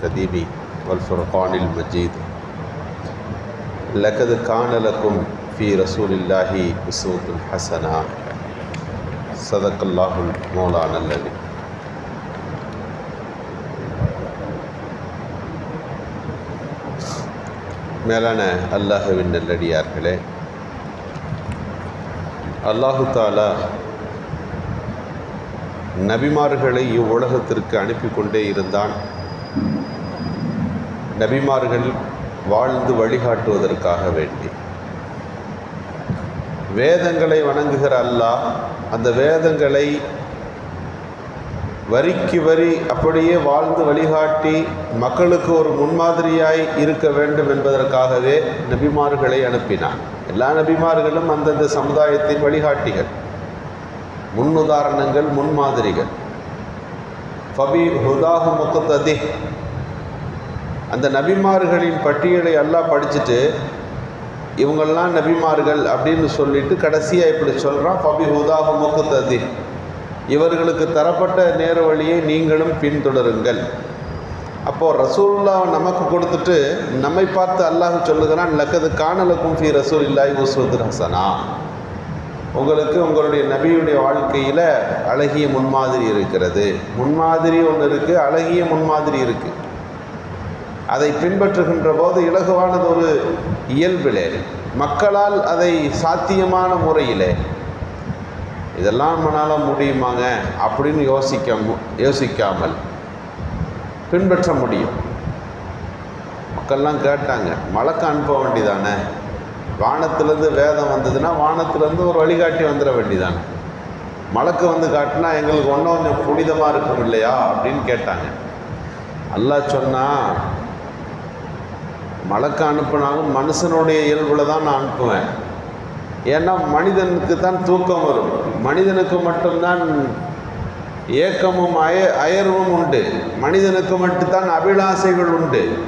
الكريم والفرقان المجيد لقد كان لكم في رسول الله أسوة حسنة صدق الله مولانا الذي மேலான அல்லாஹுவின் நல்லடியார்களே அல்லாஹு தாலா நபிமார்களை இவ்வுலகத்திற்கு அனுப்பி கொண்டே இருந்தான் நபிமார்கள் வாழ்ந்து வழிகாட்டுவதற்காக வேண்டி. வேதங்களை வணங்குகிற அல்லாஹ் அந்த வேதங்களை வரிக்கு வரி அப்படியே வாழ்ந்து வழிகாட்டி மக்களுக்கு ஒரு முன்மாதிரியாய் இருக்க வேண்டும் என்பதற்காகவே நபிமார்களை அனுப்பினான். எல்லா நபிமார்களும் அந்தந்த சமுதாயத்தின் வழிகாட்டிகள் முன்னுதாரணங்கள் முன்மாதிரிகள். ஃபபி ஹுதாஹு முகத்ததி அந்த நபிமார்களின் பட்டியலை எல்லாம் படிச்சுட்டு இவங்கெல்லாம் நபிமார்கள் அப்படின்னு சொல்லிட்டு கடைசியாக இப்படி சொல்கிறான் பபி ஹுதாக முகத்ததி இவர்களுக்கு தரப்பட்ட நேர வழியை நீங்களும் பின்தொடருங்கள். அப்போது ரசூல்லா நமக்கு கொடுத்துட்டு நம்மை பார்த்து அல்லாஹ் சொல்லுகிறான் லக்கது காணலுக்கும் ஃபி ரசூல் இல்லாய் உஸ்வது ஹசனா. உங்களுக்கு உங்களுடைய நபியுடைய வாழ்க்கையில் அழகிய முன்மாதிரி இருக்கிறது. முன்மாதிரி ஒன்று இருக்குது அழகிய முன்மாதிரி இருக்குது அதை பின்பற்றுகின்ற போது இலகுவானது ஒரு இயல்பிலே. மக்களால் அதை சாத்தியமான முறையிலே. இதெல்லாம் நம்மளால் முடியுமாங்க? அப்படின்னு யோசிக்க யோசிக்காமல் பின்பற்ற முடியும். மக்கள்லாம் கேட்டாங்க மழைக்கு அனுப்ப வேண்டிதானே? வானத்திலேருந்து வேதம் வந்ததுன்னா வானத்திலேருந்து ஒரு வழிகாட்டி வந்துட வேண்டிதானே? மழைக்கு வந்து காட்டினா எங்களுக்கு ஒன்றும் கொஞ்சம் புனிதமாக இருக்கும் இல்லையா? அப்படின்னு கேட்டாங்க. அல்லாஹ் சொன்னால் மலக்கு அனுப்பினாலும் மனுஷனுடைய இயல்பில் தான் நான் அனுப்புவேன். ஏன்னா மனிதனுக்கு தான் தூக்கம் வரும். மனிதனுக்கு மட்டும்தான் ஏக்கமும் அய அயர்வும் உண்டு. மனிதனுக்கு மட்டும்தான் அபிலாசைகள் உண்டு.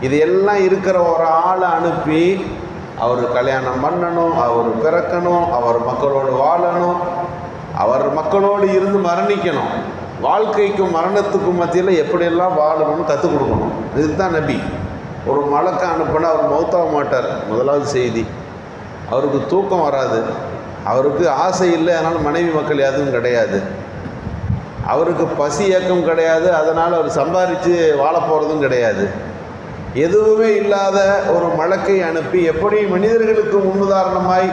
இது எல்லாம் இருக்கிற ஒரு ஆளை அனுப்பி அவர் கல்யாணம் பண்ணணும் அவர் பிறக்கணும் அவர் மக்களோடு வாழணும் அவர் மக்களோடு இருந்து மரணிக்கணும். வாழ்க்கைக்கும் மரணத்துக்கும் மத்தியில் எப்படியெல்லாம் வாழணும்னு கற்றுக் கொடுக்கணும். இதுதான் நபி. ஒரு மலக்க அனுப்புனா அவர் மௌத்தாக மாட்டார். முதலாவது செய்தி அவருக்கு தூக்கம் வராது. அவருக்கு ஆசை இல்லை அதனால் மனைவி மக்கள் எதுவும் கிடையாது. அவருக்கு பசி இயக்கம் கிடையாது அதனால் அவர் சம்பாரித்து வாழ போகிறதும் கிடையாது. எதுவுமே இல்லாத ஒரு மழக்கை அனுப்பி எப்படி மனிதர்களுக்கு முன்னுதாரணமாய்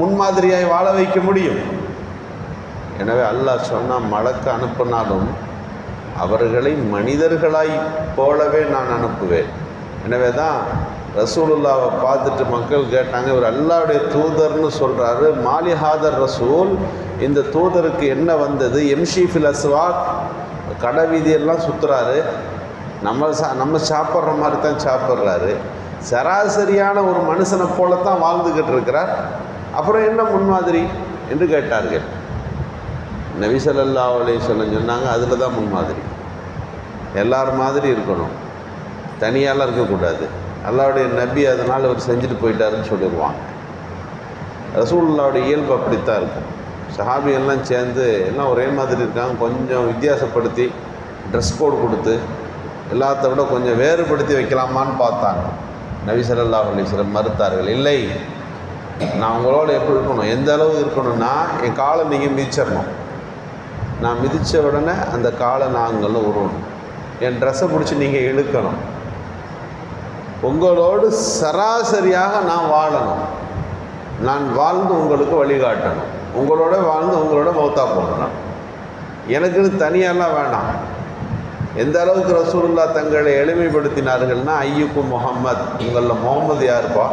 முன்மாதிரியாய் வாழ வைக்க முடியும்? எனவே அல்லாஹ் சொன்னால் மழக்கு அனுப்பினாலும் அவர்களை மனிதர்களாய் போலவே நான் அனுப்புவேன். எனவே தான் ரசூலுல்லாவை பார்த்துட்டு மக்கள் கேட்டாங்க இவர் அல்லாவுடைய தூதர்னு சொல்கிறாரு மாலிஹாதர் ரசூல் இந்த தூதருக்கு என்ன வந்தது? எம்ஷி அஸ்வாக் கடை வீதியெல்லாம் சுற்றுறாரு நம்ம சா நம்ம சாப்பிட்ற மாதிரி தான் சாப்பிட்றாரு. சராசரியான ஒரு மனுஷனை போல தான் வாழ்ந்துக்கிட்டு இருக்கிறார். அப்புறம் என்ன முன்மாதிரி என்று கேட்டார்கள். நபிசல்லா அலைய சொல்ல சொன்னாங்க அதில் தான் முன்மாதிரி. எல்லார் மாதிரி இருக்கணும். தனியாலாம் இருக்கக்கூடாது அல்லாவுடைய நபி அதனால் அவர் செஞ்சுட்டு போயிட்டாருன்னு சொல்லிடுவாங்க ரசூல்லாவுடைய இயல்பு அப்படித்தான் இருக்கும். சஹாபி எல்லாம் சேர்ந்து எல்லாம் ஒரே மாதிரி இருக்காங்க. கொஞ்சம் வித்தியாசப்படுத்தி ட்ரெஸ் கோட் கொடுத்து எல்லாத்த விட கொஞ்சம் வேறுபடுத்தி வைக்கலாமான்னு பார்த்தாங்க. நபி சல்லா அலிஸ்லம் மறுத்தார்கள் இல்லை நான் உங்களோட எப்படி இருக்கணும்? எந்த அளவு இருக்கணும்னா என் காலை நீங்கள் மிதிச்சிடணும் நான் மிதித்த உடனே அந்த காலை நாங்களும் உருவணும். என் ட்ரெஸ்ஸை பிடிச்சி நீங்கள் இழுக்கணும். உங்களோடு சராசரியாக நான் வாழணும். நான் வாழ்ந்து உங்களுக்கு வழிகாட்டணும். உங்களோட வாழ்ந்து உங்களோட மௌத்தா போகணும் எனக்குன்னு தனியாலாம் வேண்டாம் எந்த அளவுக்கு ரசூலுல்லா தங்களை எளிமைப்படுத்தினார்கள்னா ஐயுக்கும் முகம்மது உங்களில் முகமது யாருப்பா?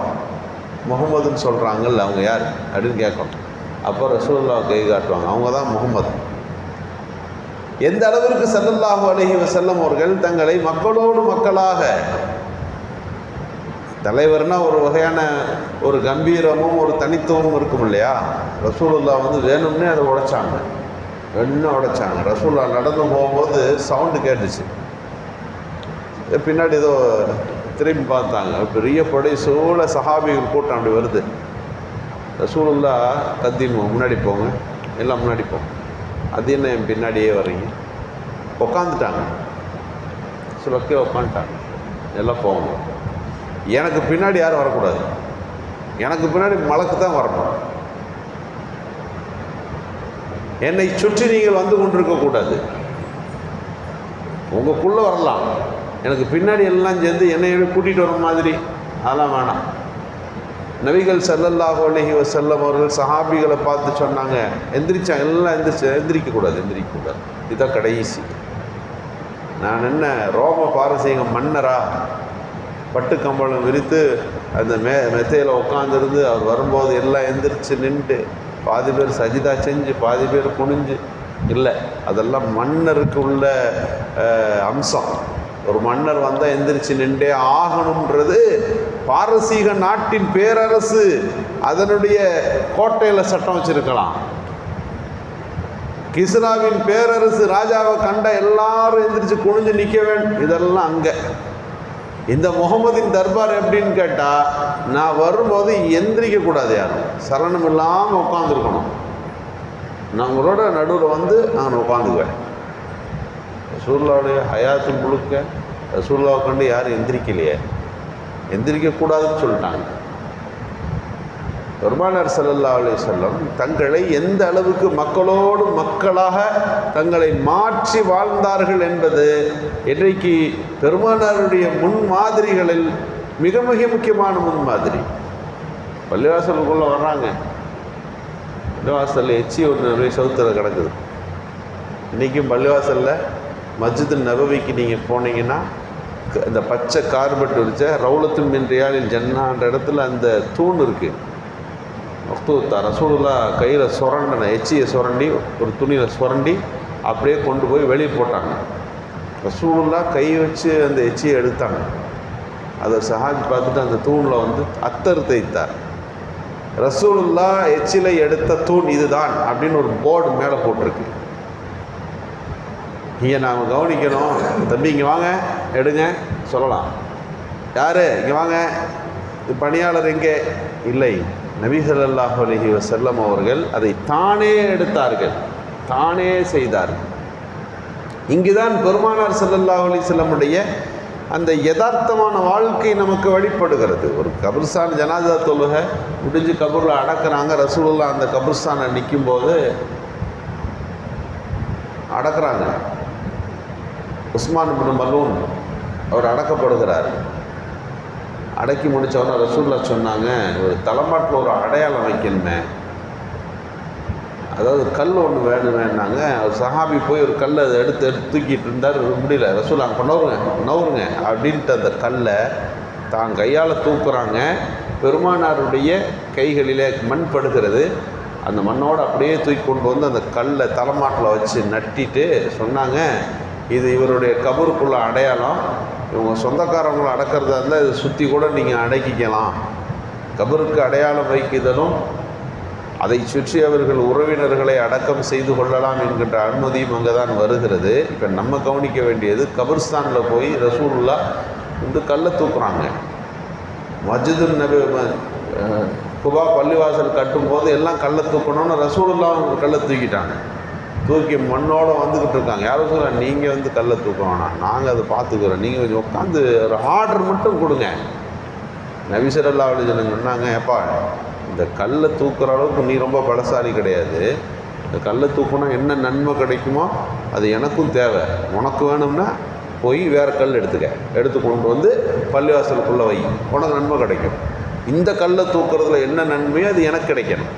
முகமதுன்னு சொல்கிறாங்கல்ல அவங்க யார்? அப்படின்னு கேட்கணும். அப்போ ரசூலுல்லா கை காட்டுவாங்க. அவங்க தான் முகமது எந்த அளவிற்கு சல்லல்லாஹு அலஹி வசல்லம் அவர்கள் தங்களை மக்களோடு மக்களாக தலைவர்னால் ஒரு வகையான ஒரு கம்பீரமும் ஒரு தனித்துவமும் இருக்கும் இல்லையா? ரசூலுல்லா வந்து வேணும்னே அதை உடைச்சாங்க. என்ன உடைச்சாங்க? ரசூல்லா நடந்து போகும்போது சவுண்டு கேட்டுச்சு. பின்னாடி ஏதோ திரும்பி பார்த்தாங்க. பெரிய படை சூழ சஹாபிகள் கூட்டம் அப்படி வருது. ரசூலுல்லா கத்தின் முன்னாடி போங்க. எல்லாம் முன்னாடி போங்க. அது என்ன என் பின்னாடியே வர்றீங்க. உட்காந்துட்டாங்க சில கீழே உட்காந்துட்டாங்க எல்லாம் போகணும் எனக்கு பின்னாடி யாரும் வரக்கூடாது. எனக்கு பின்னாடி மலக்கு தான் வரணும். என்னை சுற்றி நீங்கள் வந்து கொண்டிருக்கக்கூடாது உங்களுக்குள்ளே வரலாம். எனக்கு பின்னாடி எல்லாம் சேர்ந்து என்னை கூட்டிகிட்டு வர மாதிரி? அதெல்லாம் வேணாம். நபிகள் ஸல்லல்லாஹு அலைஹி வஸல்லம் அவர்கள் சஹாபிகளை பார்த்து சொன்னாங்க எந்திரிச்சா எல்லாம் எந்திரிச்சு எந்திரிக்கக்கூடாது எந்திரிக்கக்கூடாது. இதுதான் கடைசி. நான் என்ன ரோம பாரசீக மன்னரா? பட்டு கம்பளம் விரித்து அந்த மே மெத்தையில் உட்காந்துருந்து அவர் வரும்போது எல்லாம் எந்திரிச்சு நின்று பாதி பேர் சஜிதா செஞ்சு பாதி பேர் குனிஞ்சு. இல்லை அதெல்லாம் மன்னருக்கு உள்ள அம்சம். ஒரு மன்னர் வந்தால் எந்திரிச்சு நின்றே ஆகணுன்றது பாரசீக நாட்டின் பேரரசு. அதனுடைய கோட்டையில் சட்டம் வச்சிருக்கலாம். கிஸ்ராவின் பேரரசு ராஜாவை கண்ட எல்லாரும் எந்திரிச்சு குனிஞ்சு நிற்க வேண்டும் இதெல்லாம் அங்கே. இந்த முகமதின் தர்பார் எப்படின்னு கேட்டால் நான் வரும்போது எந்திரிக்க கூடாது யாரும். சலனம் இல்லாமல் உட்காந்துருக்கணும் நான் உங்களோட நடுவில் வந்து நான் உட்காந்துக்குவேன் ரசூல்லாவுடைய ஹயாத்து முழுக்க ரசூல்லாவை கண்டு யாரும் எந்திரிக்கலையே. எந்திரிக்கக்கூடாதுன்னு சொல்லிட்டாங்க. பெருமானார் சல்லல்லா அலி வஸல்லம் தங்களை எந்த அளவுக்கு மக்களோடு மக்களாக தங்களை மாற்றி வாழ்ந்தார்கள் என்பது இன்றைக்கு பெருமானாருடைய முன்மாதிரிகளில் மிக மிக முக்கியமான முன்மாதிரி. பள்ளிவாசலுக்குள்ளே வர்றாங்க. பள்ளிவாசலில் எச்சி ஒன்று அப்படியே சவுத்தில் கிடக்குது. இன்றைக்கும் பள்ளிவாசலில் மஸ்ஜிது நபவிக்கு நீங்கள் போனீங்கன்னா க- இந்த பச்சை கார்பெட் வச்ச ரவுலத்தும் மின்றியாலில் ஜன்னான்ற இடத்துல அந்த தூண் இருக்குது மஃப்தூத்தா ரசூலுல்லா கையில் சுரண்டின எச்சியை சுரண்டி ஒரு துணியில் சுரண்டி அப்படியே கொண்டு போய் வெளியே போட்டாங்க. ரசூலுல்லா கை வச்சு அந்த எச்சியை எடுத்தாங்க. அதை சஹாபி பார்த்துட்டு அந்த தூணில் வந்து அத்தர் தைத்தார் ரசூலுல்லா எச்சிலை எடுத்த தூண் இதுதான் அப்படின்னு ஒரு போர்டு மேலே போட்டிருக்கு. இங்கே நாம் கவனிக்கணும். தம்பி இங்கே வாங்க. எடுங்க. சொல்லலாம். யார்? இங்கே வாங்க. இது பணியாளர் எங்கே? இல்லை. நபி ஸல்லல்லாஹு அலைஹி அவர்கள் அதை தானே எடுத்தார்கள். தானே செய்தார்கள். இங்குதான் பெருமானார் ஸல்லல்லாஹு அலி செல்லமுடைய அந்த யதார்த்தமான வாழ்க்கை நமக்கு வழிபடுகிறது. ஒரு கபிர்ஸ்தான் ஜனாதா தொழுகை முடிஞ்சு கபூரில் அடக்குறாங்க. ரசூலுல்லா அந்த கபிர்ஸ்தானை நிற்கும்போது அடக்குறாங்க. உஸ்மான் பின் மலூன் அவர் அடக்கப்படுகிறார். அடக்கி முடித்தவொடனே ரசூல்லா சொன்னாங்க ஒரு தலைமாட்டில் ஒரு அடையாளம் வைக்கணுமே. அதாவது கல் ஒன்று வேணுமேனாங்க ஒரு சஹாபி போய் ஒரு கல்லை அதை எடுத்து எடுத்து தூக்கிட்டு இருந்தார். முடியல. ரசூல் அங்கே நவருங்க நவருங்க அப்படின்ட்டு அந்த கல்லை தான் கையால் தூக்குறாங்க. பெருமானாருடைய கைகளிலே மண் படுகிறது. அந்த மண்ணோடு அப்படியே தூக்கி கொண்டு வந்து அந்த கல்லை தலைமாட்டில் வச்சு நட்டிட்டு சொன்னாங்க இது இவருடைய கபருக்குள்ள அடையாளம். இவங்க சொந்தக்காரங்களை அடக்கிறதா இருந்தால் இதை சுற்றி கூட நீங்கள் அடக்கிக்கலாம். கபருக்கு அடையாளம் வைக்குதலும் அதை சுற்றி அவர்கள் உறவினர்களை அடக்கம் செய்து கொள்ளலாம் என்கின்ற அனுமதியும் அங்கே தான் வருகிறது. இப்போ நம்ம கவனிக்க வேண்டியது கபர்ஸ்தானில் போய் ரசூல்லா வந்து கல்லை தூக்குறாங்க. மஜிது நபி குபா பள்ளிவாசல் கட்டும்போது எல்லாம் கல்லை தூக்கணும்னு ரசூலுல்லா அவங்க கல்லை தூக்கிட்டாங்க. தூக்கி மண்ணோடு வந்துக்கிட்டு இருக்காங்க. யாரும் சொல்ல நீங்கள் வந்து கல்லை தூக்க வேணாம். நாங்கள் அதை பார்த்துக்குறோம். நீங்கள் கொஞ்சம் உட்காந்து ஒரு ஆர்டர் மட்டும் கொடுங்க. நபிசரல்லா அலிஜன் சொன்னாங்க ஏப்பா இந்த கல்லை தூக்குற அளவுக்கு நீ ரொம்ப பலசாலி கிடையாது. இந்த கல்லை தூக்குனா என்ன நன்மை கிடைக்குமோ அது எனக்கும் தேவை. உனக்கு வேணும்னா போய் வேறு கல் எடுத்துக்க. எடுத்து கொண்டு வந்து பள்ளிவாசலுக்குள்ளே வை. உனக்கு நன்மை கிடைக்கும். இந்த கல்லை தூக்குறதுல என்ன நன்மையோ அது எனக்கு கிடைக்கணும்.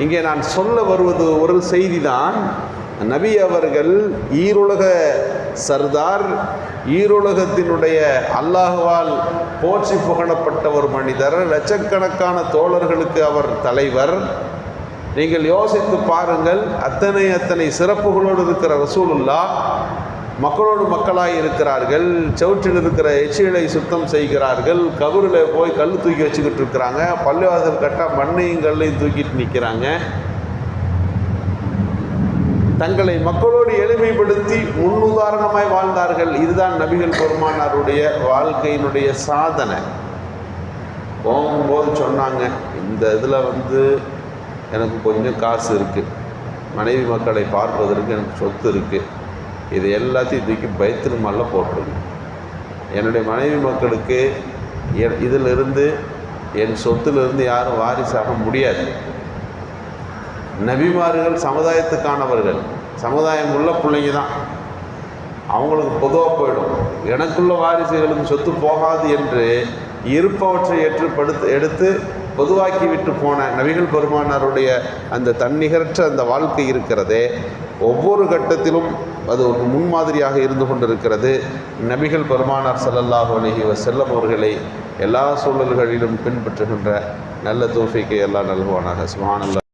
இங்கே நான் சொல்ல வருவது ஒரு செய்தி தான் நபி அவர்கள் ஈருலக சர்தார் ஈருலகத்தினுடைய அல்லாஹ்வால் போற்றி புகழப்பட்ட ஒரு மனிதர் லட்சக்கணக்கான தோழர்களுக்கு அவர் தலைவர். நீங்கள் யோசித்து பாருங்கள் அத்தனை அத்தனை சிறப்புகளோடு இருக்கிற ரசூலுல்லா மக்களோடு மக்களாக இருக்கிறார்கள் சவுற்றில் இருக்கிற எச்சிகளை சுத்தம் செய்கிறார்கள் கபரில் போய் கல் தூக்கி வச்சுக்கிட்டு இருக்கிறாங்க பள்ளிவாசல் கட்ட மண்ணையும் கல்லையும் தூக்கிட்டு நிற்கிறாங்க தங்களை மக்களோடு எளிமைப்படுத்தி முன்னுதாரணமாய் வாழ்ந்தார்கள். இதுதான் நபிகள் பெருமானாருடைய வாழ்க்கையினுடைய சாதனை. போகும்போது சொன்னாங்க இந்த இதில் வந்து எனக்கு கொஞ்சம் காசு இருக்குது மனைவி மக்களை பார்ப்பதற்கு எனக்கு சொத்து இருக்குது இது எல்லாத்தையும் தூக்கி பைத்துல் மால்ல போட்டுருங்க. என்னுடைய மனைவி மக்களுக்கு என் இதிலிருந்து என் சொத்திலிருந்து யாரும் வாரிசாக முடியாது. நபிமார்கள் சமுதாயத்துக்கானவர்கள். சமுதாயம் உள்ள பிள்ளைங்க தான். அவங்களுக்கு பொதுவாக போயிடும். எனக்குள்ள வாரிசுகளுக்கு சொத்து போகாது என்று இருப்பவற்றை ஏற்று படுத்து எடுத்து பொதுவாக்கி விட்டு போன நபிகள் பெருமானாருடைய அந்த தன்னிகரற்ற அந்த வாழ்க்கை இருக்கிறதே ஒவ்வொரு கட்டத்திலும் அது ஒரு முன்மாதிரியாக இருந்து கொண்டிருக்கிறது. நபிகள் பெருமானார் ஸல்லல்லாஹு அலைஹி வஸல்லம் அவர்களை எல்லா சூழல்களிலும் பின்பற்றுகின்ற நல்ல தோஃபிக்கு எல்லாம் நல்குவானாக. சுப்ஹானல்லாஹ்.